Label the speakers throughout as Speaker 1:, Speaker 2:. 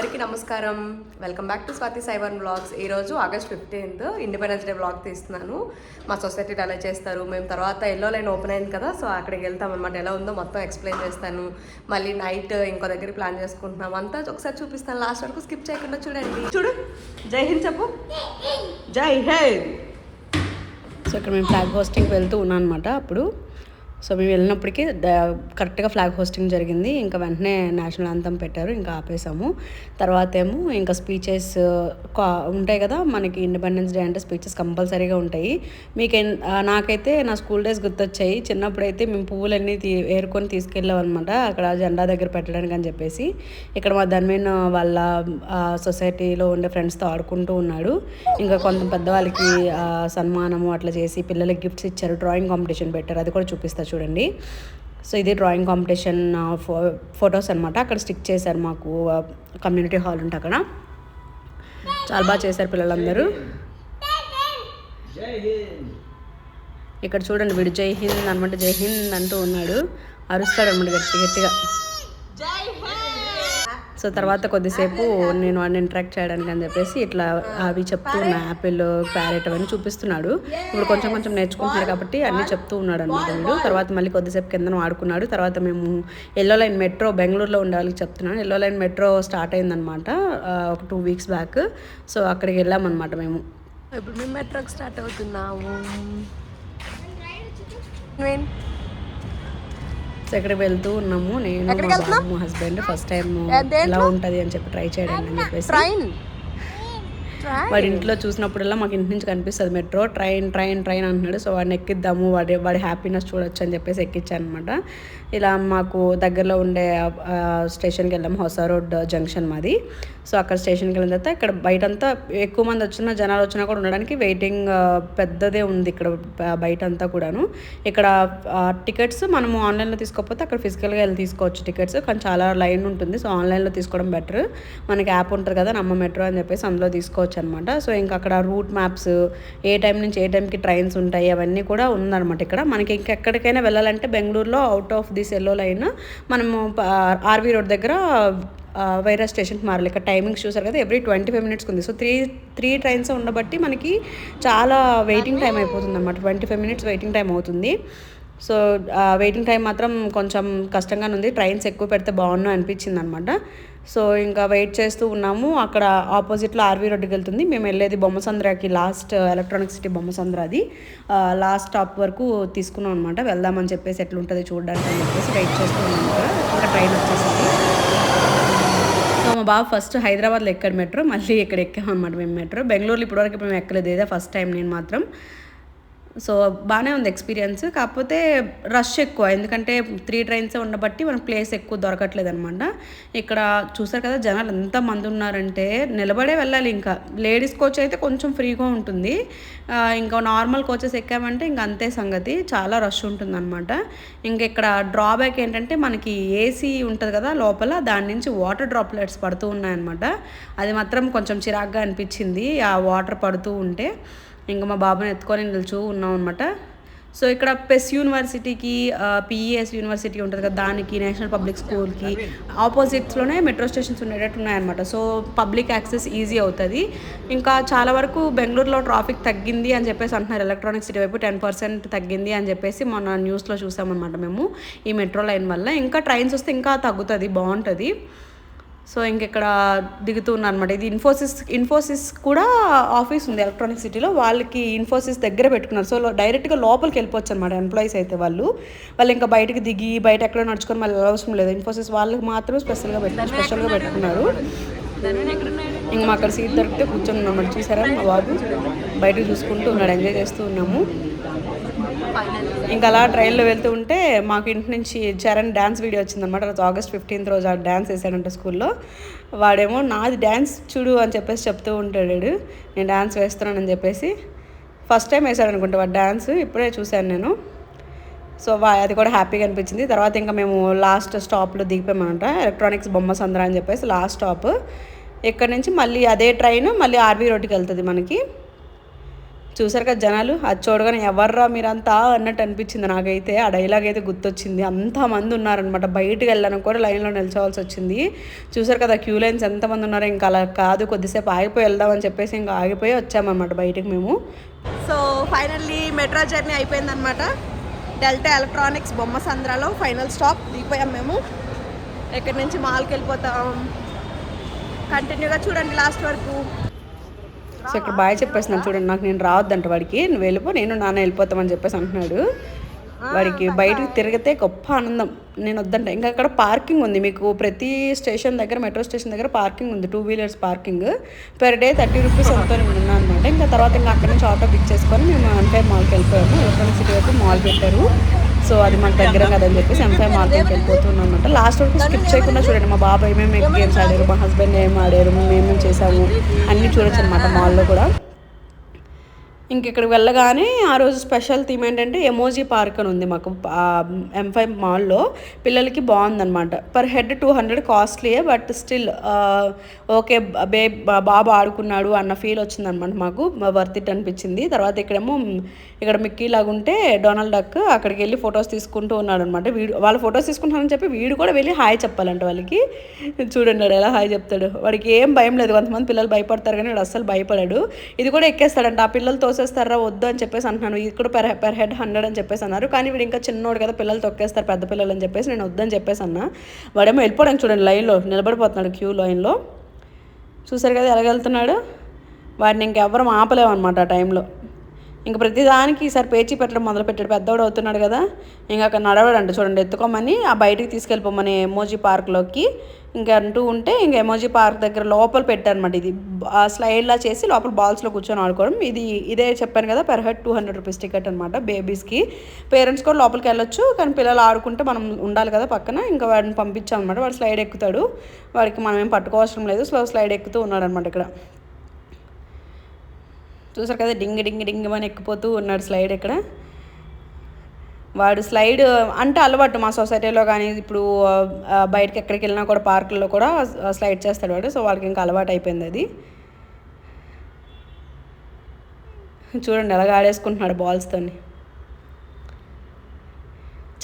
Speaker 1: అందరికీ నమస్కారం. Welcome back to Swathi సైవన్ బ్లాగ్స్ ఈరోజు August fifteenth independence day blog తీస్తున్నాను. మా సొసైటీలో అలా చేస్తారు. మేము తర్వాత ఎల్లో లైన్ ఓపెన్ అయింది కదా సో అక్కడికి వెళ్తాం అనమాట ఎలా ఉందో మొత్తం ఎక్స్ప్లెయిన్ చేస్తాను. మళ్ళీ నైట్ ఇంకో దగ్గర ప్లాన్ చేసుకుంటున్నాం. అంతా ఒకసారి చూపిస్తాను. లాస్ట్ వరకు స్కిప్ చేయకుండా చూడండి. చూడు. జై హింద్ చెప్పు. జై హింద్. సో ఇక్కడ మేము ఫ్లాగ్ హోస్టింగ్కి వెళ్తూ ఉన్నాను అనమాట అప్పుడు. సో మేము వెళ్ళినప్పటికీ ద- కరెక్ట్గా ఫ్లాగ్ హోస్టింగ్ జరిగింది. ఇంకా వెంటనే నేషనల్ అంతం పెట్టారు. ఇంకా ఆపేసాము. తర్వాత ఏమో ఇంకా స్పీచెస్ ఉంటాయి కదా మనకి ఇండిపెండెన్స్ డే అంటే స్పీచెస్ కంపల్సరీగా ఉంటాయి. మీకు ఎన్- నాకైతే నా స్కూల్ డేస్ గుర్తొచ్చాయి. చిన్నప్పుడైతే మేము పువ్వులన్నీ తీ ఏరుకొని తీసుకెళ్ళాం అనమాట అక్కడ జెండా దగ్గర పెట్టడానికి అని చెప్పేసి. ఇక్కడ మా ధన్మీన్ వాళ్ళ సొసైటీలో ఉండే ఫ్రెండ్స్తో ఆడుకుంటూ ఉన్నాడు. ఇంకా కొంత పెద్దవాళ్ళకి సన్మానము అట్లా చేసి పిల్లలకి గిఫ్ట్స్ ఇచ్చారు. డ్రాయింగ్ కాంపిటీషన్ పెట్టారు. అది కూడా చూపిస్తారు చూడండి. సో ఇది డ్రాయింగ్ కాంపిటీషన్ ఫో ఫొటోస్ అనమాట అక్కడ స్టిక్ చేశారు మాకు కమ్యూనిటీ హాల్ ఉంటే అక్కడ. చాలా బాగా చేశారు పిల్లలందరూ. ఇక్కడ చూడండి వీడు జై హింద్ అనమాట జై హింద్ అంటూ ఉన్నాడు. అరుస్తాడు అనమాట గట్టి గట్టిగా. సో తర్వాత కొద్దిసేపు నేను వాడిని ఇంటరాక్ట్ చేయడానికి అని చెప్పేసి ఇట్లా అవి చెప్తూ ఉన్నా యాపిల్ ప్యారెట్ అవన్నీ చూపిస్తున్నాడు. ఇప్పుడు కొంచెం కొంచెం నేర్చుకుంటున్నాడు కాబట్టి అన్నీ చెప్తూ ఉన్నాడు అనమాట వీడు. తర్వాత మళ్ళీ కొద్దిసేపు కింద ఆడుకున్నాడు తర్వాత మేము ఎల్లో లైన్ మెట్రో బెంగళూరులో ఉండాలి చెప్తున్నాను. ఎల్లో లైన్ మెట్రో స్టార్ట్ అయిందనమాట ఒక టూ వీక్స్ బ్యాక్ సో అక్కడికి వెళ్ళామన్నమాట మేము. ఇప్పుడు మేము మెట్రోకి స్టార్ట్ అవుతున్నాము సో ఇక్కడికి వెళ్తూ ఉన్నాము. నేను మా హస్బెండ్ ఫస్ట్ టైం ఎలా ఉంటది అని చెప్పి ట్రై చేయడానికి చెప్పేసి. వాడి ఇంట్లో చూసినప్పుడల్లా మాకు ఇంటి నుంచి కనిపిస్తుంది మెట్రో ట్రైన్ ట్రైన్ ట్రైన్ అంటున్నాడు. సో వాడిని ఎక్కిద్దాము వాడి వాడి హ్యాపీనెస్ చూడొచ్చు అని చెప్పేసి ఎక్కించాను అనమాట ఇలా మాకు దగ్గరలో ఉండే స్టేషన్కి వెళ్ళాము హొసా రోడ్ జంక్షన్ మాది. సో అక్కడ స్టేషన్కి వెళ్ళిన తర్వాత ఇక్కడ బయటంతా ఎక్కువ మంది వచ్చిన జనాలు వచ్చినా కూడా ఉండడానికి వెయిటింగ్ పెద్దదే ఉంది ఇక్కడ బయట అంతా కూడాను. ఇక్కడ టికెట్స్ మనము ఆన్లైన్లో తీసుకోకపోతే అక్కడ ఫిజికల్గా వెళ్ళి తీసుకోవచ్చు టికెట్స్. కానీ చాలా లైన్ ఉంటుంది సో ఆన్లైన్లో తీసుకోవడం బెటర్. మనకి యాప్ ఉంటుంది కదా నమ్మ మెట్రో అని చెప్పేసి అందులో తీసుకోవచ్చు. అనమాట సో ఇంకా అక్కడ రూట్ మ్యాప్స్ ఏ టైం నుంచి ఏ టైంకి ట్రైన్స్ ఉంటాయి అవన్నీ కూడా ఉందన్నమాట ఇక్కడ. మనకి ఇంకెక్కడికైనా వెళ్ళాలంటే బెంగళూరులో out of this yellow line మనము ఆర్వీ రోడ్ దగ్గర వైరస్ వైరా స్టేషన్కి మారాలి. ఇక్కడ టైమింగ్స్ చూసారు కదా ఎవ్రీ ట్వంటీ ఫైవ్ మినిట్స్కి ఉంది. సో త్రీ త్రీ ట్రైన్స్ ఉండబట్టి మనకి చాలా వెయిటింగ్ టైం అయిపోతుంది అనమాట twenty five minutes waiting time అవుతుంది. సో వెయిటింగ్ టైం మాత్రం కొంచెం కష్టంగానే ఉంది. ట్రైన్స్ ఎక్కువ పెడితే బాగున్నా అనిపించింది అనమాట సో ఇంకా వెయిట్ చేస్తూ ఉన్నాము. అక్కడ ఆపోజిట్లో ఆర్వీ రోడ్డుకి వెళ్తుంది. మేము వెళ్ళేది బొమ్మసంద్రకి లాస్ట్ ఎలక్ట్రానిక్ సిటీ బొమ్మసంద్ర అది లాస్ట్ స్టాప్ వరకు తీసుకున్నాం అనమాట వెళ్దామని చెప్పేసి ఎట్లుంటుంది చూడడానికి అని చెప్పేసి వెయిట్ చేస్తూ ఉన్నాం ఇంకా ట్రైన్ వచ్చేసింది. సో మా బాబు ఫస్ట్ హైదరాబాద్లో ఎక్కాడు మెట్రో. మళ్ళీ ఇక్కడ ఎక్కామన్నమాట మేము మెట్రో. బెంగళూరులో ఇప్పటివరకు మేము ఎక్కలేదు. ఇదే ఫస్ట్ టైం నేను మాత్రం. సో బాగానే ఉంది ఎక్స్పీరియన్స్. కాకపోతే రష్ ఎక్కువ. ఎందుకంటే త్రీ ట్రైన్స్ ఉండబట్టి మనకు ప్లేస్ ఎక్కువ దొరకట్లేదు అనమాట ఇక్కడ చూసారు కదా జనాలు ఎంత మంది ఉన్నారంటే నిలబడే వెళ్ళాలి ఇంకా. లేడీస్ కోచ్ అయితే కొంచెం ఫ్రీగా ఉంటుంది. ఇంకా నార్మల్ కోచెస్ ఎక్కామంటే ఇంకా అంతే సంగతి. చాలా రష్ ఉంటుంది అనమాట ఇంకా ఇక్కడ డ్రాబ్యాక్ ఏంటంటే మనకి ఏసీ ఉంటుంది కదా లోపల దాని నుంచి వాటర్ డ్రాప్లెట్స్ పడుతూ ఉన్నాయన్నమాట. అది మాత్రం కొంచెం చిరాగ్గా అనిపించింది ఆ వాటర్ పడుతూ ఉంటే. ఇంకా మా బాబుని ఎత్తుకొని నిల్చూ ఉన్నాం అనమాట సో ఇక్కడ పెస్ యూనివర్సిటీకి పిఈఎస్ యూనివర్సిటీ ఉంటుంది కదా దానికి నేషనల్ పబ్లిక్ స్కూల్కి ఆపోజిట్స్లోనే మెట్రో స్టేషన్స్ ఉండేటట్టు ఉన్నాయన్నమాట. సో పబ్లిక్ యాక్సెస్ ఈజీ అవుతుంది. ఇంకా చాలా వరకు బెంగళూరులో ట్రాఫిక్ తగ్గింది అని చెప్పేసి అంటున్నారు. ఎలక్ట్రానిక్ సిటీ వైపు టెన్ పర్సెంట్ తగ్గింది అని చెప్పేసి మొన్న న్యూస్లో చూసామన్నమాట మేము ఈ మెట్రో లైన్ వల్ల. ఇంకా ట్రైన్స్ వస్తే ఇంకా తగ్గుతుంది బాగుంటుంది. సో ఇంకెక్కడ దిగుతున్నా దిగుతూ అనమాట ఇది ఇన్ఫోసిస్ ఇన్ఫోసిస్ కూడా ఆఫీస్ ఉంది ఎలక్ట్రానిక్ సిటీలో వాళ్ళకి ఇన్ఫోసిస్ దగ్గర పెట్టుకున్నారు. సో డైరెక్ట్గా లోపలికి వెళ్ళిపోవచ్చు అనమాట ఎంప్లాయీస్ అయితే వాళ్ళు. వాళ్ళు ఇంకా బయటకు దిగి బయట ఎక్కడ నడుచుకొని మళ్ళీ అవసరం లేదు. ఇన్ఫోసిస్ వాళ్ళకి మాత్రమే స్పెషల్గా పెట్టు స్పెషల్గా పెట్టుకున్నారు. ఇంకా మా అక్కడ సీట్ దొరికితే కూర్చొని ఉన్నాం మరి చూసారా మా బాబు? బయట చూసుకుంటూ ఉన్నాడు ఎంజాయ్ చేస్తూ ఉన్నాము. ఇంకా అలా ట్రైన్లో వెళ్తూ ఉంటే మాకు ఇంటి నుంచి చరణ్ డ్యాన్స్ వీడియో వచ్చిందనమాట రోజు ఆగస్ట్ ఫిఫ్టీన్త్ రోజు ఆ డ్యాన్స్ వేసాడంట స్కూల్లో. వాడేమో నాది డ్యాన్స్ చూడు అని చెప్పేసి చెప్తూ ఉంటాడు నేను డ్యాన్స్ వేస్తున్నానని చెప్పేసి ఫస్ట్ టైం వేసాడు అనుకుంటా వాడు డ్యాన్స్ ఇప్పుడే చూశాను నేను. సో అది కూడా హ్యాపీగా అనిపించింది. తర్వాత ఇంకా మేము లాస్ట్ స్టాప్లో దిగిపోయామంట. ఎలక్ట్రానిక్స్ బొమ్మ సంద్ర అని చెప్పేసి లాస్ట్ స్టాప్. ఇక్కడ నుంచి మళ్ళీ అదే ట్రైన్ మళ్ళీ ఆర్బీ రోడ్డుకి వెళ్తుంది మనకి. చూసారు కదా జనాలు? అది చూడగానే ఎవర్రా మీరంతా అన్నట్టు అనిపించింది నాకైతే. ఆ డైలాగ్ అయితే గుర్తొచ్చింది. అంతమంది ఉన్నారనమాట బయటకు వెళ్ళాను కూడా లైన్లో నిల్చోవాల్సి వచ్చింది. చూసారు కదా క్యూ లైన్స్ ఎంతమంది ఉన్నారో ఇంకా అలా కాదు కొద్దిసేపు ఆగిపోయి వెళ్దామని చెప్పేసి ఇంకా ఆగిపోయి వచ్చామన్నమాట బయటకు మేము.
Speaker 2: సో ఫైనల్లీ మెట్రో జర్నీ అయిపోయిందనమాట డెల్టా ఎలక్ట్రానిక్స్ బొమ్మ సంద్రాలో ఫైనల్ స్టాప్ దిగిపోయాం మేము. ఎక్కడి నుంచి మాల్కి వెళ్ళిపోతాం. కంటిన్యూగా చూడండి లాస్ట్ వరకు.
Speaker 1: సో ఇక్కడ బాయ్ చెప్పేస్తున్నాను చూడండి నాకు నేను రావద్దంట వాడికి నువ్వు వెళ్ళిపో నేను నాన్న వెళ్ళిపోతామని చెప్పేసి అంటున్నాడు. వాడికి బయటకు తిరిగితే గొప్ప ఆనందం. నేను వద్దంట. ఇంకా అక్కడ పార్కింగ్ ఉంది మీకు ప్రతి స్టేషన్ దగ్గర మెట్రో స్టేషన్ దగ్గర పార్కింగ్ ఉంది two wheelers parking. Per day thirty rupees ఎంతో ఉన్నా అనమాట ఇంకా తర్వాత ఇంకా అక్కడ నుంచి ఆటో పిక్ చేసుకొని మేము ఎంఫై మాల్కి వెళ్ళిపోయాము. ఎలక్ట్రానిక్ సిటీ వైపు మాల్ పెట్టారు. సో అది మనకు దగ్గర కదని చెప్పేసి ఎంఫై మార్కెట్కి వెళ్ళిపోతున్నాం అనమాట లాస్ట్ వరకు స్కిప్ చేయకుండా చూడండి మా బాబు ఏమేమి గేమ్స్ ఆడారు మా హస్బెండ్ ఏం ఆడారు మేము చేసాము అన్నీ చూడొచ్చు అనమాట మాల్లో కూడా. ఇంక ఇక్కడికి వెళ్ళగానే ఆ రోజు స్పెషల్ థీమ్ ఏంటంటే ఎమోజీ పార్క్ అని ఉంది మాకు ఎంఫై మాల్లో. పిల్లలకి బాగుందన్నమాట. పర్ హెడ్ టూ హండ్రెడ్ కాస్ట్లీయే బట్ స్టిల్ ఓకే బే బాబు ఆడుకున్నాడు అన్న ఫీల్ వచ్చిందనమాట మాకు. వర్త్ ఇట్ అనిపించింది. తర్వాత ఇక్కడేమో ఇక్కడ మిక్కీ లాగా ఉంటే డొనాల్డ్ డక్ అక్కడికి వెళ్ళి ఫొటోస్ తీసుకుంటూ ఉన్నాడు అనమాట వీడు వాళ్ళు ఫొటోస్ తీసుకుంటానని చెప్పి వీడు కూడా వెళ్ళి హాయ్ చెప్పాలంట వాళ్ళకి. చూడండి వాడు ఎలా హాయ్ చెప్తాడు. వాడికి ఏం భయం లేదు. కొంతమంది పిల్లలు భయపడతారు కానీ వాడు అస్సలు భయపడాడు. ఇది కూడా ఎక్కేస్తాడంట. ఆ పిల్లలతో తోసేస్తారా? వద్దు అని చెప్పేసి అంటున్నాను. ఇది కూడా పెర్ పెర్ హెడ్ హండ్రెడ్ అని చెప్పేసి అన్నారు. కానీ వీడు ఇంకా చిన్నోడు కదా పిల్లలు తొక్కేస్తారు పెద్ద పిల్లలు అని చెప్పేసి నేను వద్దని చెప్పేసి అన్నా. వాడేమో వెళ్ళిపోవడానికి చూడండి లైన్లో నిలబడిపోతున్నాడు క్యూ లైన్లో చూసారు కదా ఎలాగెళ్తున్నాడు వాడిని ఇంకెవ్వరం ఆపలేము అనమాట ఆ టైంలో ఇంక ప్రతిదానికి ఈసారి పేచీ పెట్టడం మొదలు పెట్టాడు పెద్దవాడు అవుతున్నాడు కదా ఇంకా అక్కడ నడవడంట చూడండి ఎత్తుకోమని ఆ బయటికి తీసుకెళ్ళిపోమని ఎమోజీ పార్క్లోకి ఇంకా అంటూ ఉంటే ఇంకా ఎమోజీ పార్క్ దగ్గర లోపల పెట్టారనమాట ఇది. ఆ స్లైడ్లా చేసి లోపల బాల్స్లో కూర్చొని ఆడుకోవడం. ఇది ఇదే చెప్పాను కదా per head two hundred rupees ticket అనమాట బేబీస్కి పేరెంట్స్ కూడా లోపలికి వెళ్ళొచ్చు కానీ పిల్లలు ఆడుకుంటే మనం ఉండాలి కదా పక్కన. ఇంకా వాడిని పంపించాం అనమాట వాడు స్లైడ్ ఎక్కుతాడు. వాడికి మనం ఏం పట్టుకోవసరం లేదు. స్లో స్లైడ్ ఎక్కుతూ ఉన్నాడు అనమాట ఇక్కడ. చూసారు కదా డింగ్ డింగ్ డింగ్ అని ఎక్కిపోతూ ఉన్నాడు స్లైడ్ ఇక్కడ. వాడు స్లైడ్ అంటే అలవాటు మా సొసైటీలో కానీ ఇప్పుడు బయటకి ఎక్కడికి వెళ్ళినా కూడా పార్కుల్లో కూడా స్లైడ్ చేస్తాడు వాడు. సో వాళ్ళకి ఇంకా అలవాటు అయిపోయింది అది. చూడండి ఎలాగ ఆడేసుకుంటున్నాడు బాల్స్తోని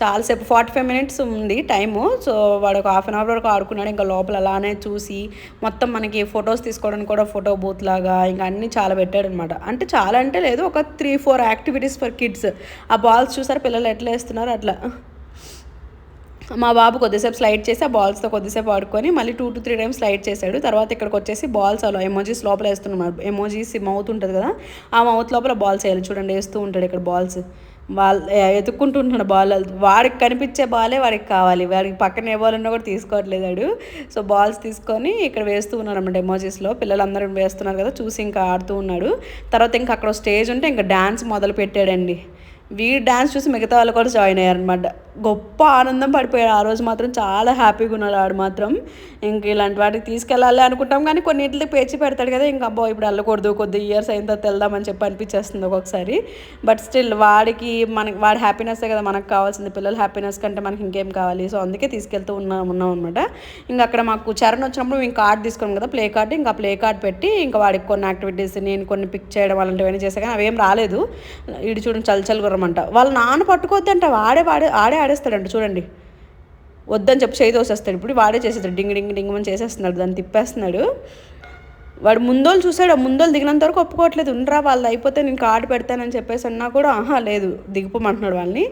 Speaker 1: చాలాసేపు ఫార్టీ ఫైవ్ మినిట్స్ ఉంది టైము. సో వాడు ఒక హాఫ్ అన్ అవర్ వరకు ఆడుకున్నాడు. ఇంకా లోపల అలానే చూసి మొత్తం మనకి ఫొటోస్ తీసుకోవడానికి కూడా ఫోటో బూత్ లాగా ఇంకా అన్నీ చాలా పెట్టాడు అనమాట అంటే చాలా అంటే లేదు ఒక three four activities for kids. ఆ బాల్స్ చూసారు పిల్లలు ఎట్లా వేస్తున్నారు అట్లా. మా బాబు కొద్దిసేపు స్లైడ్ చేసి ఆ బాల్స్తో కొద్దిసేపు ఆడుకొని మళ్ళీ two to three times slide చేశాడు. తర్వాత ఇక్కడికి వచ్చేసి బాల్స్ అలా ఎమోజీస్ లోపల వేస్తున్నాడు. ఎమోజీస్ మౌత్ ఉంటుంది కదా ఆ మౌత్ లోపల బాల్స్ వేయాలి. చూడండి వేస్తూ ఉంటాడు ఇక్కడ బాల్స్. వాళ్ళ ఎత్తుక్కుంటూ ఉంటున్నాడు బాల్ వాడికి కనిపించే బాలే వాడికి కావాలి. వాడికి పక్కన ఏ బాల్ ఉన్నా కూడా తీసుకోవట్లేదు వాడు. సో బాల్స్ తీసుకొని ఇక్కడ వేస్తూ ఉన్నాడు అనమాట ఎమోజీస్లో. పిల్లలందరూ వేస్తున్నారు కదా చూసి ఇంకా ఆడుతూ ఉన్నాడు. తర్వాత ఇంకా అక్కడ స్టేజ్ ఉంటే ఇంకా డ్యాన్స్ మొదలు పెట్టాడండి వీడి డ్యాన్స్ చూసి మిగతా వాళ్ళు కూడా జాయిన్ అయ్యారనమాట గొప్ప ఆనందం పడిపోయాడు. ఆ రోజు మాత్రం చాలా హ్యాపీగా ఉన్నాడు ఆడు మాత్రం. ఇంక ఇలాంటి వాటికి తీసుకెళ్ళాలి అనుకుంటాం కానీ కొన్నింటికి పేచి పెడతాడు కదా. ఇంకా అబ్బో ఇప్పుడు వెళ్ళకూడదు కొద్ది ఇయర్స్ అయిన తర్వాత వెళ్దామని చెప్పి అనిపించేస్తుంది ఒక్కొక్కసారి. బట్ స్టిల్ వాడికి మనకి వాడి హ్యాపీనెస్సే కదా. మనకు కావాల్సింది పిల్లల హ్యాపీనెస్ కంటే మనకి ఇంకేం కావాలి? సో అందుకే తీసుకెళ్తూ ఉన్నా ఉన్నాం అనమాట ఇంకా అక్కడ మాకు చరణ్ వచ్చినప్పుడు మేము కార్డ్ తీసుకున్నాం కదా ప్లే కార్డ్ ఇంకా ప్లే కార్డ్ పెట్టి ఇంకా వాడికి కొన్ని యాక్టివిటీస్ నేను కొన్ని పిక్ చేయడం అలాంటివన్నీ చేసా కానీ అవేం రాలేదు. ఇడి చూడండి చల్ గుర్రమంట. వాళ్ళ నాన్న పట్టుకోవద్దంట. వాడే వాడే ఆడే ఆడేస్తాడంట చూడండి. వద్దని చెప్పి చేయి తోసేస్తాడు. ఇప్పుడు వాడే చేసేస్తాడు. డింగ్ డింగ్ డింగ్ అని చేసేస్తున్నాడు. దాన్ని తిప్పేస్తున్నాడు. వాడు ముందోళ్ళు చూసాడు ఆ ముందోళ్ళు దిగినంత వరకు ఒప్పుకోవట్లేదు. ఉండరా వాళ్ళు అయిపోతే నేను కార్డు పెడతానని చెప్పేసి అన్నా కూడా ఆహా లేదు. దిగిపోమంటున్నాడు వాళ్ళని.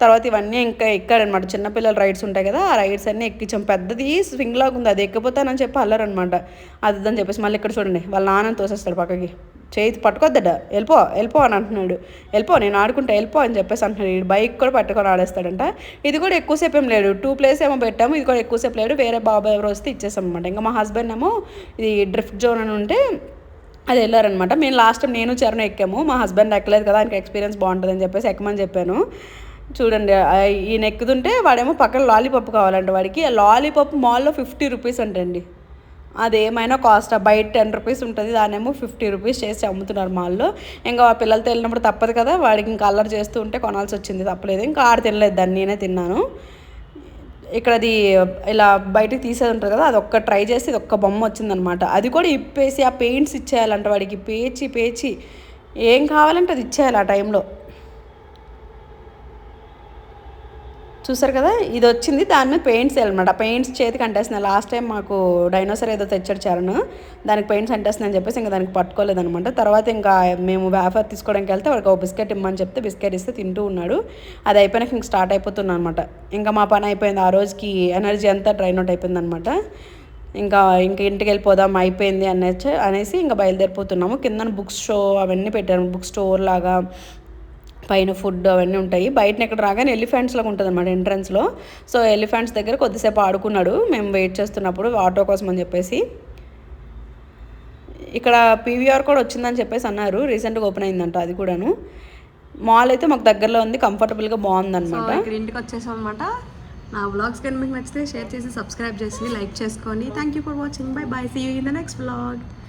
Speaker 1: తర్వాత ఇవన్నీ ఇంకా ఎక్కాడనమాట. చిన్నపిల్లల రైడ్స్ ఉంటాయి కదా ఆ రైడ్స్ అన్నీ ఎక్కించాం. పెద్దది స్వింగ్ లాగా ఉంది అది ఎక్కిపోతానని చెప్పి అల్లరనమాట. అది అని చెప్పేసి మళ్ళీ ఇక్కడ చూడండి. వాళ్ళ నాన్న తోసేస్తాడు పక్కకి. చేతి పట్టుకోద్దట. వెళ్ళిపో వెళ్ళిపో అని అంటున్నాడు. వెళ్ళిపో నేను ఆడుకుంటా వెళ్ళిపో అని చెప్పేసి అంటున్నాడు. ఈ బైక్ కూడా పట్టుకొని ఆడేస్తాడంట. ఇది కూడా ఎక్కువసేపు ఏం లేడు టూ ప్లేస్ ఏమో పెట్టాము. ఇది కూడా ఎక్కువసేపు లేడు వేరే బాబాయ్ ఎవరు వస్తే ఇచ్చేసాం అనమాట ఇంకా మా హస్బెండ్ ఏమో ఇది డ్రిఫ్ట్ జోన్ అని ఉంటే అది వెళ్ళారనమాట మేము లాస్ట్ టైం నేను చరణ్ ఎక్కాము. మా హస్బెండ్ ఎక్కలేదు కదా ఆయనకి ఎక్స్పీరియన్స్ బాగుంటుందని చెప్పేసి ఎక్కమని చెప్పాను. చూడండి ఈయన ఎక్కుతుంటే వాడేమో పక్కన లాలీపాప్ కావాలంట వాడికి. ఆ లాలీపాప్ మాల్లో ఫిఫ్టీ రూపీస్ అంటండి. అదేమైనా కాస్ట్ బయట టెన్ రూపీస్ ఉంటుంది దానేమో ఫిఫ్టీ రూపీస్ చేసి అమ్ముతున్నారు మాల్లో. ఇంకా పిల్లలతో వెళ్ళినప్పుడు తప్పదు కదా వాడికి ఇంకా అల్లరి చేస్తూ ఉంటే కొనాల్సి వచ్చింది తప్పలేదు. ఇంకా ఆడ తినలేదు దాన్ని నేనే తిన్నాను. ఇక్కడ అది ఇలా బయటకు తీసేది ఉంటుంది కదా అది ఒక్క ట్రై చేసి ఇది ఒక్క బొమ్మ వచ్చిందనమాట. అది కూడా ఇప్పేసి ఆ పెయింట్స్ ఇచ్చేయాలంట వాడికి పేచి పేచి. ఏం కావాలంటే అది ఇచ్చేయాలి ఆ టైంలో చూసారు కదా? ఇది వచ్చింది. దాని మీద పెయింట్స్ వేయాలన్నమాట. పెయింట్స్ చేతికి అంటేస్తున్నాయి. లాస్ట్ టైం మాకు డైనోసర్ ఏదో తెచ్చాడు చరణ్. దానికి పెయింట్స్ అంటేస్తున్నాయని చెప్పేసి ఇంకా దానికి పట్టుకోలేదనమాట తర్వాత ఇంకా మేము వ్యాఫర్ తీసుకోవడానికి వెళ్తే వాడికి ఒక బిస్కెట్ ఇమ్మని చెప్తే బిస్కెట్ ఇస్తే తింటూ ఉన్నాడు. అది అయిపోయినాక ఇంక స్టార్ట్ అయిపోతున్నా అనమాట ఇంకా మా పని అయిపోయింది. ఆ రోజుకి ఎనర్జీ అంతా డ్రైన్ అవుట్ అయిపోయింది అనమాట ఇంకా ఇంక ఇంటికి వెళ్ళిపోదాం అయిపోయింది అనేసి అనేసి ఇంకా బయలుదేరిపోతున్నాము. కింద బుక్ షో అవన్నీ పెట్టారు. బుక్ స్టోర్ లాగా పైన ఫుడ్ అవన్నీ ఉంటాయి. బయటని ఎక్కడ రాగానే ఎలిఫెంట్స్ లాగా ఉంటుంది అనమాట ఎంట్రన్స్లో. సో ఎలిఫెంట్స్ దగ్గర కొద్దిసేపు ఆడుకున్నాడు. మేము వెయిట్ చేస్తున్నప్పుడు ఆటో కోసం అని చెప్పేసి. ఇక్కడ పీవీఆర్ కూడా వచ్చిందని చెప్పేసి అన్నారు. రీసెంట్గా ఓపెన్ అయిందంట అది కూడాను. మాల్ అయితే మాకు దగ్గరలో ఉంది. కంఫర్టబుల్గా బాగుందన్నమాట.
Speaker 2: అనమాట ఇంటికి వచ్చేసాం అనమాట నా వ్లాగ్స్ కానీ మీకు నచ్చితే షేర్ చేసి సబ్స్క్రైబ్ చేసి లైక్ చేసుకోండి thank you for watching bye bye see you in the next vlog